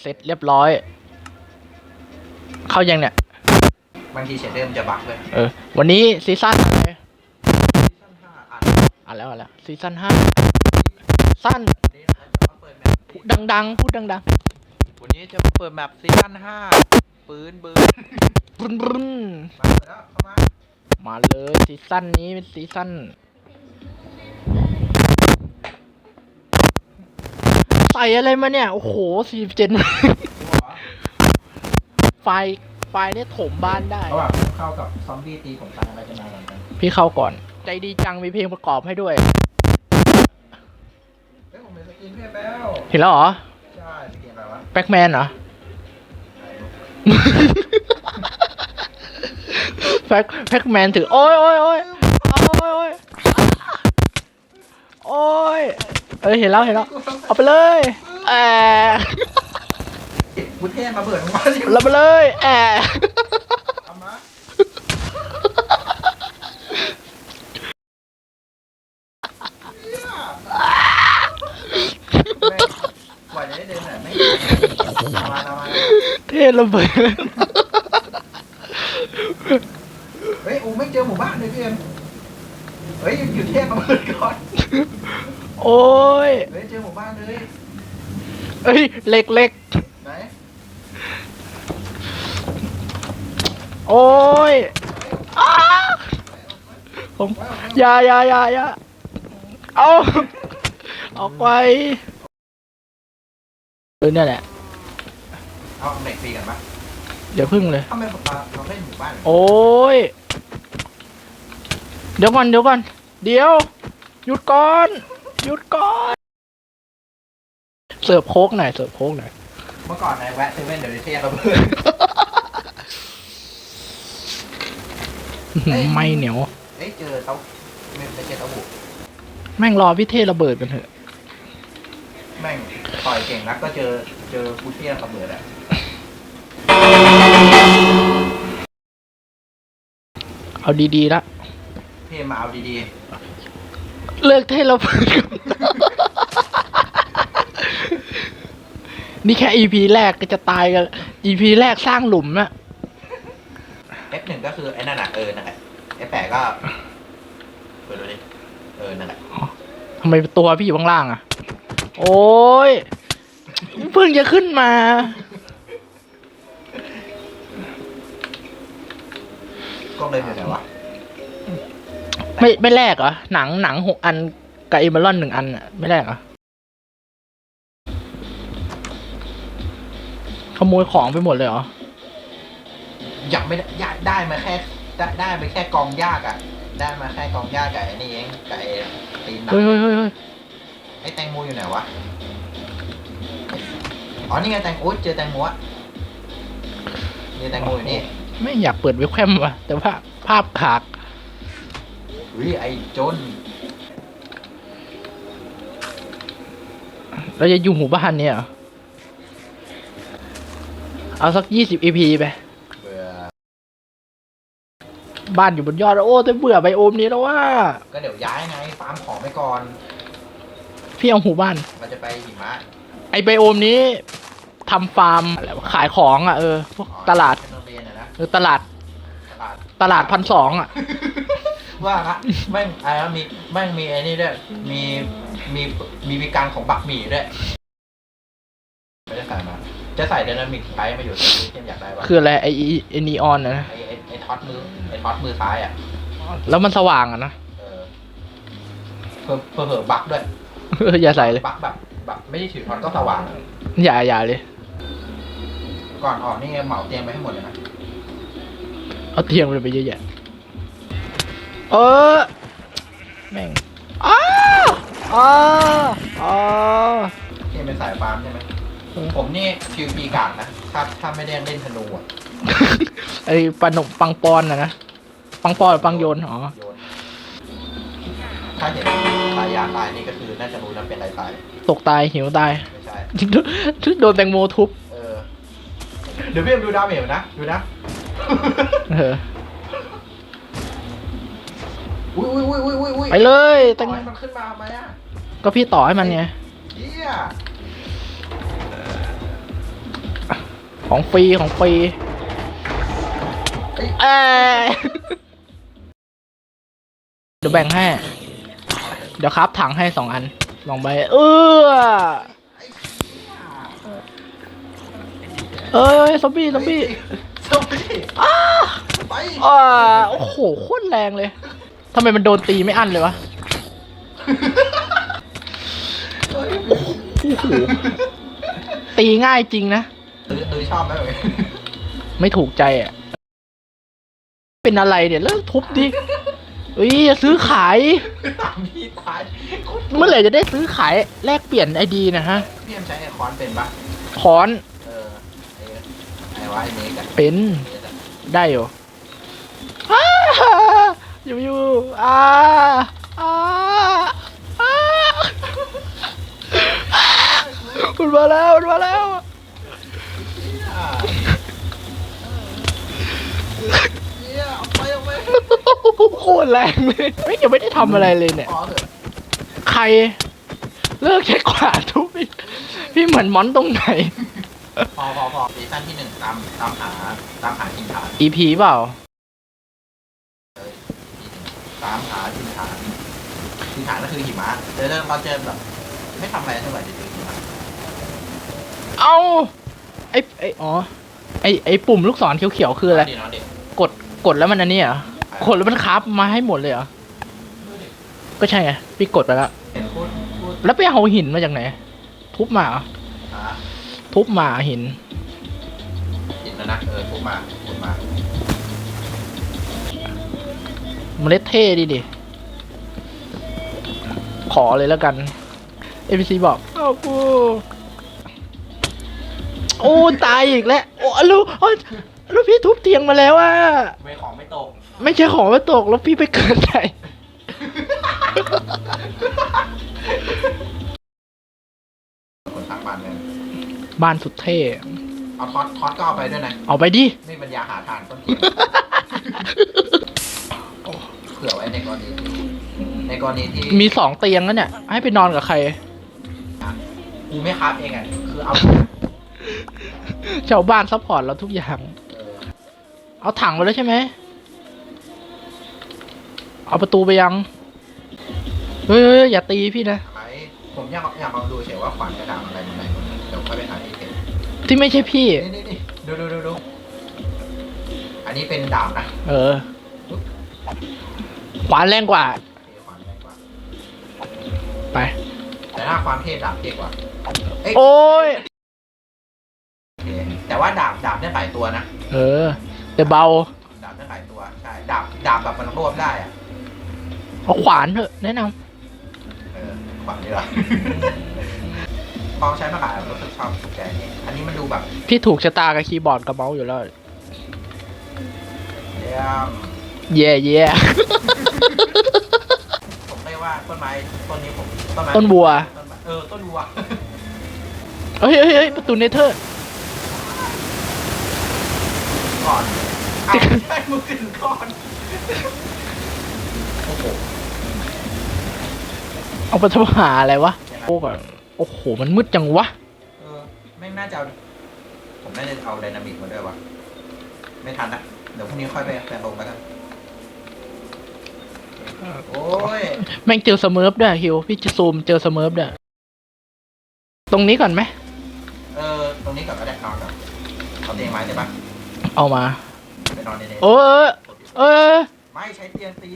เสร็จเรียบร้อย เข้ายังเนี่ย บางทีเชดเดอร์มันจะบักเลยเออ วันนี้ซีซั่นอะไรซีซั่นห้าอ่านอะแล้วอะแล้วซีซั่นห้าสั้นวันนี้เราจะมาเปิดแมปพูดดังๆ พูดดังวันนี้จะมาเปิดแมปซีซั่นห้าปืนปืนๆบรึ้นบรึ้นมาเปิดแล้วเข้ามามาเลยซีซั่นนี้เป็นซีซั่น ส่อะไรมาเนี่ย โอ้โหสี่เจนจริงเหรอไฟล์ไฟล์เนี่ยถมบ้านได้ ระหว่างเข้ากับซอมบี้ตีผมตายอะไรจะมาเหมือนกันพี่เข้าก่อน ใจดีจังมีเพลงประกอบให้ด้วย เฮ้ยผมเป็นสกินเพื่อนแล้วเห็นแล้วเหรอ ใช่สกินอะไรวะแบ็กแมนเหรอแพ็กแพ็กแมนถือ โอ้ยโอ้ยโอ้ยโอ้ยโอ้ยโอ้ย เอ้ยเห็นแล้วเห็นแล้วเอาไปเลยแอะบุเทศมาเบิดมึงมาสิเราไปเลยแอะเอามาแม่งกว่าจะได้เดินหน่อยไม่เอามาเอามาเทระเบิดเฮ้ยอูไม่เจอหมู่บ้านเลยพี่เอ็มเฮ้ยอยู่เทพมาเบิดก่อน โอ้ยเฮ้ยเจอหมู่บ้านเลยเอ้ยเล็กเล็กไหนโอ้ยอ้าผมอย่าอย่าอย่าอย่าเอาออกไปเออเนี่ยแหละเอาเด็กตีกันปะเดี๋ยวพึ่งเลย ทำไมผมมาเราเล่นหมู่บ้านโอ้ย เดี๋ยวก่อนเดี๋ยวก่อน เดี๋ยว หยุดก่อน หยุดก่อน เสิร์ฟโค้กหน่อยเสิร์ฟโค้กหน่อยเมื่อก่อนนายแวะเซเว่นเดี๋ยวนี้เทพระเบิดเอ้ยไม่เหนียวเอ้ยเจอเต้าไม่ไม่ใช่เต้าหู้แม่งรอพี่เทระเบิดกันเถอะ แม่งต่อยเก่งนักก็เจอเจอกูเทียระเบิดอะเอาดีๆละเทมาเอาดี เลิกเทระเบิดก่อนนี่แค่ EP แรกก็จะตายกัน EP แรกสร้างหลุมนะๆ F1 ก็คือไอ้นั่นอะเออนั่นแหละ F8 ก็เปิดดูดิเออนั่นแหละทำไมตัวพี่อยู่ข้างล่างอะโอ้ย เพิ่งจะขึ้นมา กล้องเลยอยู่ไหนวะ ไม่ไม่แลกเหรอหนังหนังหกอันกับเอเมอรอนหนึ่งอันอะไม่แลกเหรอขโมยของไปหมดเลยเหรอยังไม่ได้ยากได้มาแค่ได้ได้ไปแค่กองยากอะได้มาแค่กองยากกับไอ้นี่เองกับไอ้ตีนหนังเฮ้ยเฮ้ยเฮ้ยเฮ้ยไอ้แตงโมอยู่ไหนวะอ๋อนี่ไงแตงโอ๊ยเจอแตงโมอะนี่แตงโมอยู่นี่ ไม่อยากเปิดเว็บแคมว่ะแต่ว่าภาพขาก อุ้ยไอ้โจน เราจะอยู่หมู่บ้านเนี่ยเหรอเอาสักยี่สิบ EP ไป เบื่อ บ้านอยู่บนยอดแล้วโอ้แต่เบื่อไบโอมนี้แล้วว่า ก็เดี๋ยวย้ายไงฟาร์มของไปก่อน พี่เอาหมู่บ้าน เราจะไปหิมะไอไบโอมนี้ทำฟาร์มอะไรวะขายของอะเออพวกตลาด เป็นโรงเรียนอะนะเออตลาดตลาดตลาดพันสองอะ ว่าละแม่งอะไรวะมีแม่งมีไอ้นี่ด้วยมีมีมีวิการของบักหมี่ด้วยไม่ได้ใส่มา จะใส่ไดนามิกไลท์มาอยู่ตรงนี้เช่นอยากได้ปะคืออะไรไอไอนีออนนะ ไอ้ไอ้ไอ้ท็อตมือไอ้ท็อตมือซ้ายอะแล้วมันสว่างอะนะเออเพิ่มเพิ่มเพิ่มบักด้วย เอออย่าใส่เลย บักแบบแบบไม่ได้ถือท็อตก็สว่างอย่าอย่าเลย ก่อนออกนี่เหมาเตียงไปให้หมดเลยนะเอาเตียงไปเยอะแยะ เออแม่งอ้าอ้าอ้าที่เป็นสายฟาร์มใช่ไหมเออผมนี่คิวปีกากนะถ้าถ้าไม่ได้เล่นธนูอะไอปันปังปอนนะนะปังปอนหรือปังโยนอ๋อโยนถ้าเห็นตายยาตายนี่ก็คือน่าจะรู้นะเป็นอะไรตายตกตายหิวตายไม่ใช่โดนแตงโมทุบเออเดี๋ยวพี่เอ็มดูดาเมจนะดูนะเออ อุ้ยอุ้ยอุ้ยอุ้ยอุ้ยอุ้ยไปเลยแตต่งอให้มันขึ้นมาไหมอะก็พี่ต่อให้มันไง เฮียของฟรีของฟรีเอ้ยเดี๋ยวแบ่งให้ เดี๋ยวครับถังให้สองอันสองใบเออเอ้ยซอมบี้ซอมบี้ซอมบี้อ้าไป อ่าโอ้โหโคตรแรงเลย ทำไมมันโดนตีไม่อั้นเลยวะเฮ้ยโอ้โห ตีง่ายจริงนะตือตือชอบไหมเอ่ยไม่ถูกใจอะ เป็นอะไรเนี่ยเลิกทุบดิเอ้ยอย่าซื้อขาย ตามพี่ตายโคตรเมื่อไหร่จะได้ซื้อขายแลกเปลี่ยนไอดีนะฮะพี่เอ็มใช้ไอคอนเป็นปะคอนเออไอ้ไอ้วะไอ้เมกันเป็นเมกอะได้อยู่อ้า อยู่อยู่อ่าอ่าอ่ามันมาแล้วมันมาแล้วอ่าเหี้ยเอาไปเอาไปโคตรแรงเลยไม่ยังไม่ได้ทำอะไรเลยเนี่ยพอเถอะใคร เลิกใช้ขวานทุบพี่พี่เหมือนมอนตรงไหนพอพอพอซีซั่นที่หนึ่งตามตามหาตามหาทินฐาน EP เปล่าเลยที่หนึ่ง ตามหาทินฐานทินฐานก็คือหิมะเจอเริ่มเราเจอแบบ ไม่ทำอะไรเท่าไหร่จะเจอหิมะเอาไอไออ๋อไอไอปุ่มลูกศรเขียวๆคืออะไรดีเนาะเด็กกดกดแล้วมันอันนี้เหรอกดแล้วมันคราฟมาให้หมดเลยเหรอ ก็ใช่ไงพี่กดไปแล้ว เห็นพูดพูดแล้วไปเอาหินมาจากไหน ทุบมาเหรออ่าทุบมาหิน เห็นแล้วนะเออพูดมาพูดมา เมล็ดเท่ดิดิ ขอเลยแล้วกัน NPC บอกเอากูโอ้ตายอีกแล้ว โอ้ลูกโอ้ลูกพี่ทุบเตียงมาแล้วอะไม่ของไม่ตก ไม่ใช่ของมาตก แล้วพี่ไปเกิดไหนคนสร้างบ้านเนี่ยบ้านสุดเท่ เอาท็อตท็อตก็เอาไปด้วยนะ เอาไปดิ ไม่ปัญญาหาทางต้นเทียนเผื่อไว้ในกรณีที่ในกรณีที่มีสองเตียงแล้วเนี่ย ให้ไปนอนกับใคร กูไม่คับเองอะคือเอาชาวบ้านซัพพอร์ตเราทุกอย่าง เออเอาถังไปแล้วใช่ไหม เอาประตูไปยังเฮ้ยเฮ้ยอย่าตีพี่นะ ไอ้ผมอยากอยากลองดูเฉยว่าขวานกระดาษอะไรมันไหนมันไหนเดี๋ยวค่อยไปหาที่เก็บที่ไม่ใช่พี่ นี่นี่นี่ดูดูดูดูอันนี้เป็นดาบนะ เออ ขวานแรงกว่าโอเคขวานแรงกว่า ไป แต่ถ้าความเท่ดาบเท่กว่าเอ้ยโอ้ย โอเคแต่ว่าดาบดาบได้หลายตัวนะ เออ แต่เบาดาบได้หลายตัว ใช่ ดาบดาบแบบมันรวบได้อะเอาขวานเถอะแนะนเออขวานดีกว่า พอใช้มาหลายรู้สึกชอบแกนี้อันนี้มันดูแบบำพี่ถูกชะตากับคีย์บอร์ดกับเมาส์อยู่แล้ว เยี่ยม เย่เย่ผมได้ว่าต้นไม้ต้นนี้ผมต้นไม้ต้นบัว ต้นไม้เออต้นบัวเฮ้ยเฮ้ยเฮ้ยประตูเนเธอร์ก่อนเอาไม่ใช่มือขึ้นก่อนโอ้โหเอาไปทำหาอะไรวะโอ้แบบโอ้โห มันมืดจังวะ เออไม่งน่าจะเอาผมน่าจะเอาไดนามิกมาด้วยวะไม่ทันละเดี๋ยวพรุ่งนี้ค่อยไปไปลงแล้วกัน โอ้ยแม่งเจอสเมิร์ฟด้วยฮิวพี่จะซูมเจอสเมิร์ฟด้วยตรงนี้ก่อนไหมเออตรงนี้ก่อนก็ได้นอนก่อนเอาเตียงไม้ได้ปะเอามาไปนอนในนี้เออเออไม่ใช้เตียงตี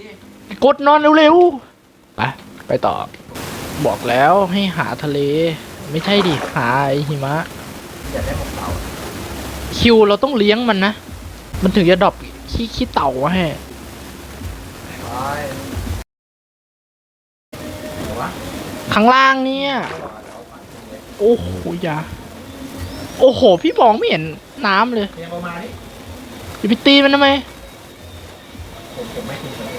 กดนอนเร็วๆไปไปต่อ บอกแล้วให้หาทะเล ไม่ใช่ดิหาไอหิมะอยากได้หมวกเต่าคิวเราต้องเลี้ยงมันนะ มันถึงจะดรอปขี้ขี้เต่ามาให้ไปเดี๋ยววะ ข้างล่างเนี่ย โอ้โหยาโอ้โห พี่มองไม่เห็นน้ำเลยเตียงประมาณนี้จะไปตีมันทำไมผมผมไม่คิดเลยเ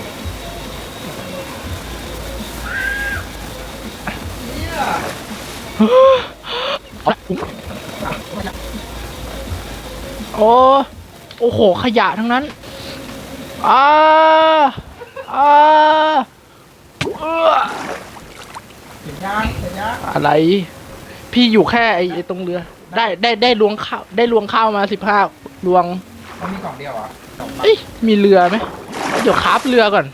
นี่ยโอ้โอ้โห ขยะทั้งนั้นอ่าอ่าเอื้อ อะไร พี่อยู่แค่ไอ้ไอ้ตรงเรือเได้ได้ได้ลวงข้าวได้ลวงข้าวมาสิบห้าลวงมันมีกล่องเดียวเหรอะสองเอ้ยมีเรือไหมเดี๋ยวคราฟเรือก่อน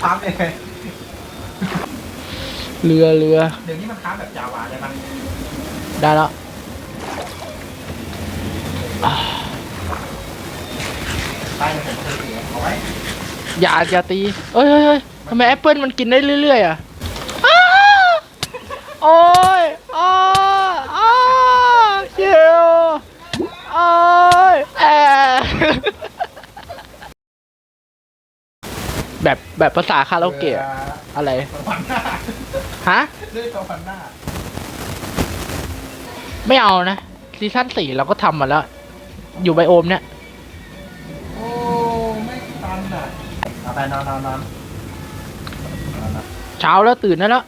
ค้ามยังไงเรือเรือเดี๋ยวนี้มันค้ามแบบจาวาได้ปะได้แล้วอ่าใต้มันเป็นสีเอาไว้ อย่าอย่าตีเอ้ยเฮ้ยเฮ้ยทำไมแอปเปิลมันกินได้เรื่อยๆอะอ้าโอ้ยอ้าอ้าเชียวโอ้ยแอแบบแบบภาษาคาราโอเกะอะไรตัวพันหน้าฮะด้วยตัวพันหน้าไม่เอานะซีซั่นสี่เราก็ทำมาแล้ว อยู่ไบโอมเนี่ย ไปนอนนอนนอนเช้าแล้วตื่นได้แล้ว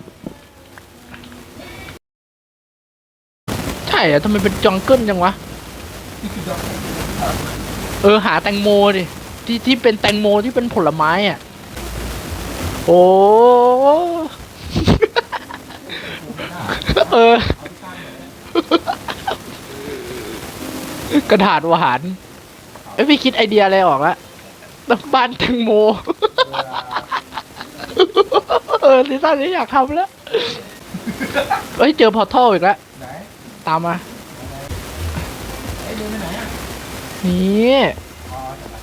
ใช่อะทำไมเป็นจังเกิลจังวะ เออหาแตงโมดิ ที่ที่เป็นแตงโมที่เป็นผลไม้อะ โอ้เออกระดาษหวาน เอ้ยพี่คิดไอเดียอะไรออกละ แบบบ้านแตงโม เออซีซั่นนี้อยากทำแล้วเฮ้ย เจอพอร์ทัลอีกแล้ว ไหนตามมา ไอ้ยเดินไปไหนอะนี่อ๋อจับไป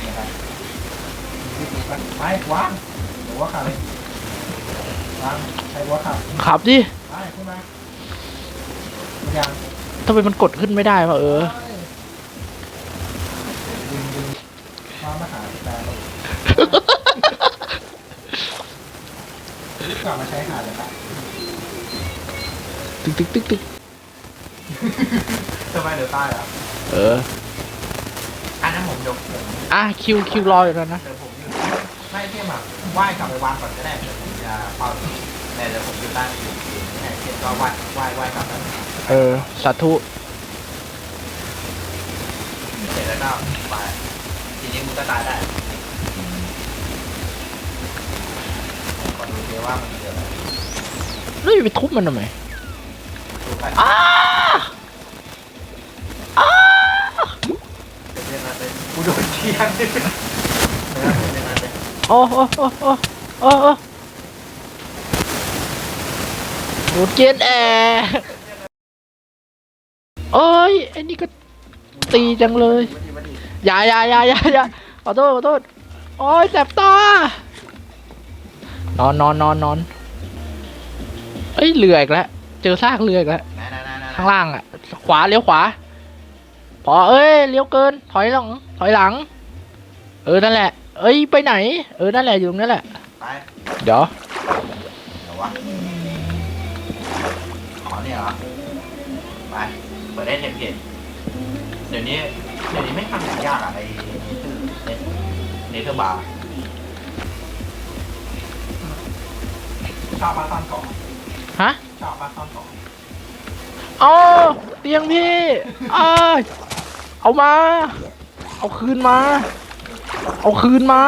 นี่ครับนี่ครับไปวางหัวขาเลยวางใช้หัวขาขับดิไปขึ้นมายังทำไมมันกดขึ้นไม่ได้วะเออดึ กลับมาใช้หาเลยครับตึกตึกตึกตึกทำไมเดี๋ยวตายอะเออ อันนั้นผมยกผมอะคิวคิวรออยู่แล้วนะ เดี๋ยวผมอยู่ไม่เทียมอะไหว้กลับไปวางก่อนก็ได้เดี๋ยวผมจะเฝ้าแต่เดี๋ยวผมอยู่ใต้อยู่ทีนี่ให้เทียมก็ไหว้ไหว้ไหว้กลับไปเออสาธุเสร็จแล้วก็ไปทีนี้มึงก็ตายได้ ผมขอดูดิว่ามันเกิดอะไรแล้วอย่าไปทุบมันทำไมดูไปอ้าอ้าเดี๋ยวเรียนมาเป็นกูโดนเทียนเนื้อเรียนมาเป็นโอ้โอ้โอ้โอ้โอ้โอ้ดูดเกนแอร์เอ้ยไอ้นี่ก็ตีจังเลยมาดิมาดิอย่าอย่าอย่าอย่าอย่าขอโทษขอโทษโอ้ยแสบตา นอนนอนนอนนอนเอ้ยเรืออีกแล้วเจอซากเรืออีกแล้วข้างล่างอะ ขวาเลี้ยวขวา พอเอ้ยเลี้ยวเกิน ถอยหลัง ถอยหลัง เออนั่นแหละ เอ้ยไปไหน เออนั่นแหละอยู่ตรงนั้นแหละไปเดี๋ยวเดี๋ยววะขอเนี่ยเหรอไปเปิดได้เทมเพลตเดี๋ยวนี้เดี๋ยวนี้ไม่ทำอย่างยากอะไอเนเธอร์เนเธอร์บาร์ ชอบมาซ่อนกล่องฮะชอบมาซ่อนกล่องเอาเตียงพี่อ้ายเอามา เอาคืนมา เอาคืนมา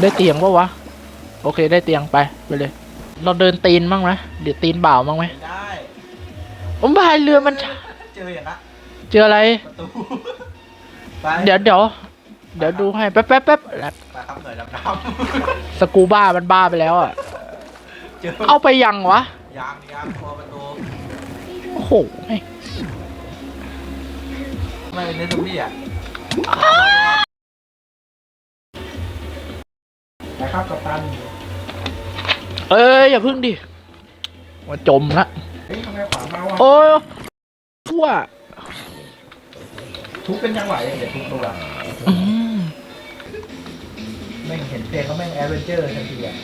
ได้เตียงปะวะ โอเคได้เตียงไปไปเลย เราเดินตีนบ้างไหมเดี๋ยวตีนบ่าวบ้างไหมไม่ได้ผมพายเรือมันช้าเจออย่างนั้นเจออะไร ประตูไปเดี๋ยวเดี๋ยวเดี๋ยวดูให้แป๊บแป๊บแป๊บแล้วไปครับหน่อยดำน้สกูบ้ามันบ้าไปแล้วอะำเจอเอาไปยังวะ ยางยางคอประตูโอ้โหแม่งทำไมเป็นเนสซอมบี้อะนะครับกัปตันเอ้ยอย่าพึ่งดิว่าจมละ เฮ้ยทำไมขวานมาวะโอ้ยทั่วทุบเป็นจังหวะอย่างเด็ดทุบตัวอืมแม่งเห็นเตียงก็แม่งแอดเวนเจอร์ทันทีอะ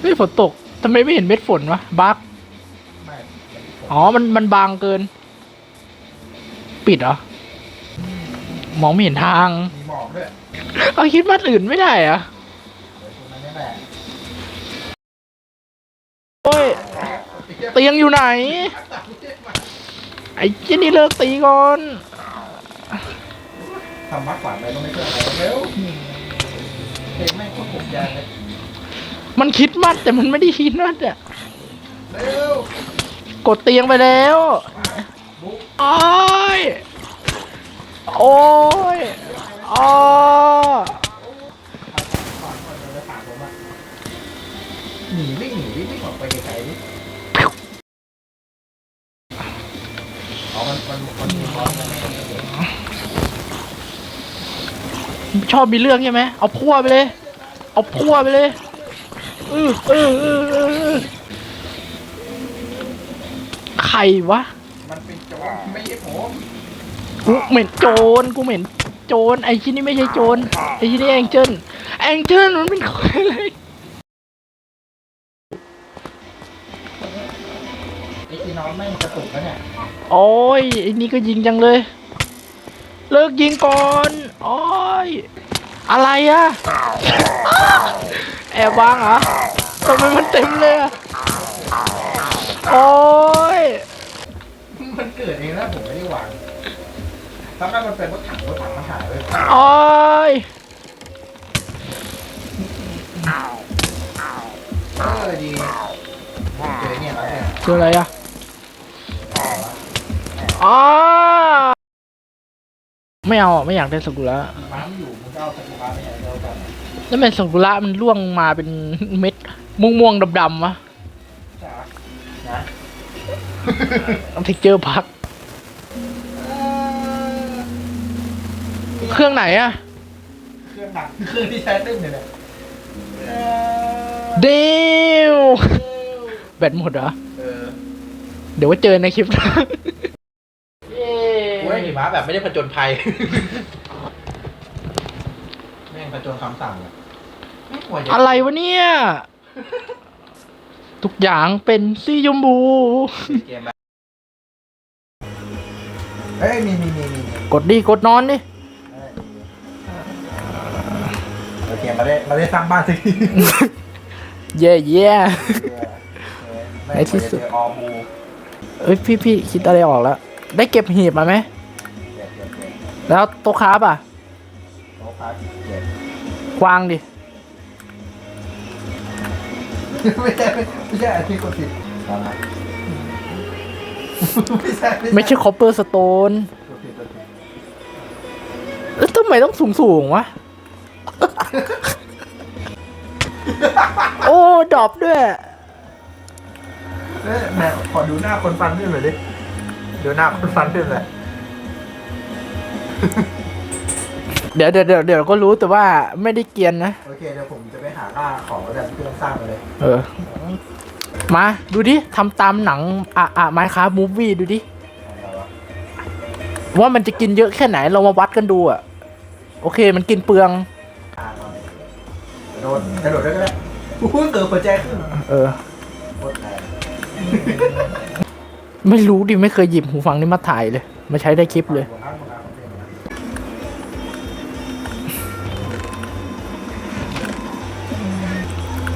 เฮ้ยฝนตกทำไมไม่เห็นเม็ดฝนวะบักไม่อ๋อ มันมันบางเกิน ปิดเหรอ มองไม่เห็นทาง มีหมอกด้วย เอาคิดว่าอื่นไม่ได้อะโอ้ย เตียงอยู่ไหน ไอ้เจนี่เลิกตีก่อนทำมัดขวานไปก็ไม่เชื่อะไรเร็วเพลงแม่งโคตรผมยาเลย มันคิดมัดแต่มันไม่ได้คิดมัดอะเร็วกดเตียงไปแล้วบุ๊กโอ้ยโอ้ยอ๋อก่อนก่อนเราจะถามผมอะหนีวิ่งหนีวิ่งวิ่งออกไปไกลๆดิอ๋อมันมันมันมีบอสมันไม่ต้องเกิดชอบมีเรื่องใช่ไหมเอาพั่วไปเลย เอาพั่วไปเลย ใครวะ มันเป็นโจรไม่ใช่ผมกูเหม็นโจรกูเหม็นโจรไอ้ชิ้นนี้ไม่ใช่โจรไอ้ชิ้นนี้แองเจิลแองเจิลมันเป็นใครเลยไอ้ที่น้องไม่กระตุกแล้วเนี่ยโอ้ยไอ้นี่ก็ยิงจังเลย เลิกยิงก่อนโอ้ยอะไรอะ แอบวางเหรอทำไมมันเต็มเลยอะโอ้ยมันเกิดเองแล้วผมไม่ได้วางถ้าไม่มันเป็นรถถังรถถังมันหายไปโอ้ยเออดีเจอเนี่ยแล้วเนี่ยเจออะไรอะอ๋อไม่เอาอะไม่อยากได้สกุระม้าไม่อยู่มึงก็เอาสกุลาไป ไหนเดียวกันแล้วทำไมสกุระมันร่วงมาเป็นเม็ดม่วงๆดำๆวะจ้ะนะต้องเทคเจอร์พัก เครื่องไหนอะเครื่องหนักเครื่องที่ใช้เต้นเนี่ยแหละเดียวแบตหมดเหรอ เออเดี๋ยวไว่าเจอในคลิปนะกูให้หิมะแบบไม่ได้ผจญภัย แม่งผจญคำสั่งอะไม่ควรจะ อะไรวะเนี่ย ทุกอย่างเป็นสีชมพูเกมแบบเฮ้ยมีมีมีมีมีกดดิกดนอนดิโอเคมาได้มาได้สร้างบ้านสักทีเย่เย่แม่งไอ้ที่สุดเจอออมูเอ้ยพี่พี่คิดอะไรออกแล้ว ได้เก็บหีบมาไหมเจ็บเจ็บเจ็บแล้วโต๊ะคราฟอะโต๊ะครับเจ็บกวางดิ ไม่ใช่ไม่ใช่อันที่กดผิดตอนนั้นไม่ใช่ไม่ใช่คอปเปอร์สโตนกดผิดกดผิดแล้วทำไมต้องสูงสูงๆวะ โอ้ดรอปด้วยเอ้ยแม่ขอดูหน้าคนฟันด้วยหน่อยดิดูหน้าคนฟันด้วยเลย เดี๋ยวเดี๋ยวเดี๋ยวเดี๋ยวก็รู้แต่ว่าไม่ได้เกรียนนะ โอเคเดี๋ยวผมจะไปหาหน้าของแล้วกันเครื่องสร้างมาเลย เออ มาดูดิทำตามหนังอะอะไมค้ามูฟวี่ดูดิอะไรวะว่ามันจะกินเยอะแค่ไหนเรามาวัดกันดูอะ โอเคมันกินเปลืองอ่าก่อนกระโดดกระโดดได้ก็ได้อู้เกิดหัวใจขึ้นเออ โคตรแรงไม่รู้ดิไม่เคยหยิบหูฟังนี้มาถ่ายเลย มาใช้ได้คลิปเลย หัว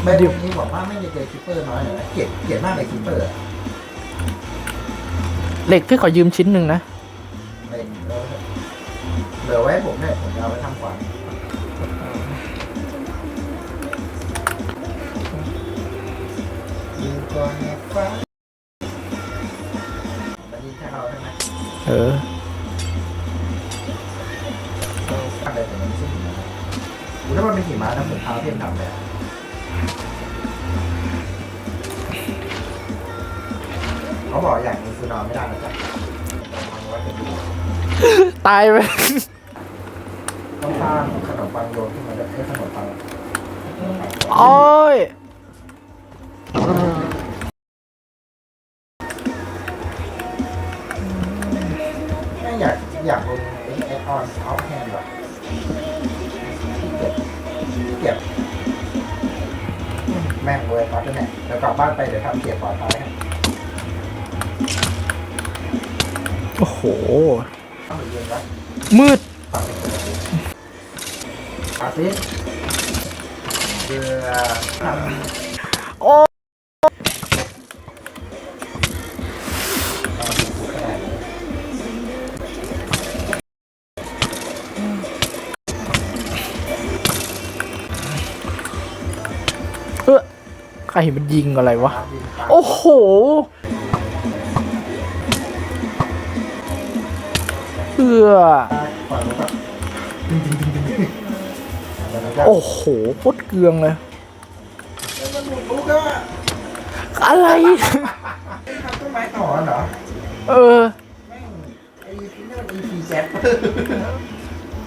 แม่ทีนี้บอกว่าไม่ได้เจอคิปเปอร์น้อยเลยนะเกลียดเกลียดมากเลยคิปเปอร์อะเหล็กพี่ขอยืมชิ้นหนึ่งนะไม่เหลือไว้ให้ผมเนี่ยผมจะเอาไว้ทำขวานอยู่ก่อนนะฟ้ามันยิงแค่เราใช่ไหม เออายไปต้องสร้างขนมปังโยนขึ้นมาด้วยให้ขนมปังโอ้ยแม่งอยากอยากลงไอ้แอดออนออฟแฮนด์แบบเก็บเก็บแม่งเว้ยครับเนี่ยเดี๋ยวกลับบ้านไปเดี๋ยวทำเกียร์ปลอดภัยให้โอ้โห มืดปัดสิเรือโอ้เอาดูขนาดนี้เออใครมันยิงอะไรวะ โอ้โห ก็โอ้โหโคตรเกลืองเลยมันหมุนลูกอะอะไรทำต้นไม้ต่อเหรอ เออแม่งไอ้นี่มัน EP แจ็ค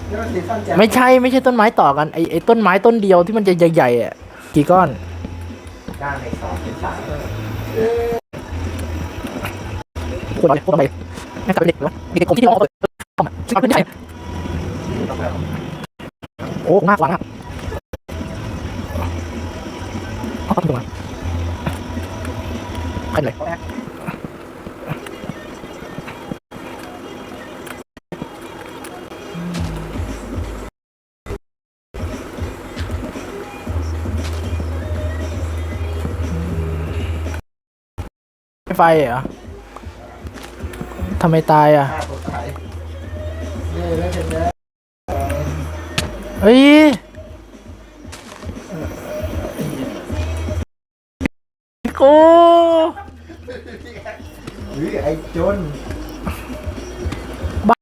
นี่มันซีซั่นแจ็คไม่ใช่ไม่ใช่ต้นไม้ต่อกันไอไอต้นไม้ต้นเดียวที่มันจะใหญ่ๆอะกี่ก้อนด้านในสองเป็นสามคนอะไรคนอะไรแม่งกลายเป็นเด็กแล้วเด็กผมที่ร้องเปิดเข้ามาซึ่งเป็นใหญ่โอ้มากกว่านะเอาเข้าไปดูมาใครเลยไฟเหรอทำไมตายอะ เฮ้ยกูเฮ้ยไอ้จนแบบ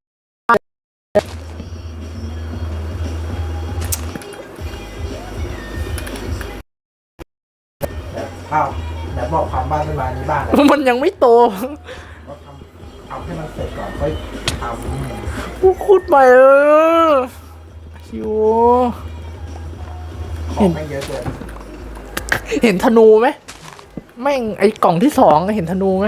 อ้าวไหนบอกความบ้านต้นไม้นี้บ้านอะไรมันยังไม่โตก็ทำทำให้มันเสร็จก่อนค่อยทำกูขุดใหม่เออ คิวของไม่เยอะเกิน เห็นธนูไหมแม่งไอ้กล่องที่สองเห็นธนูไหม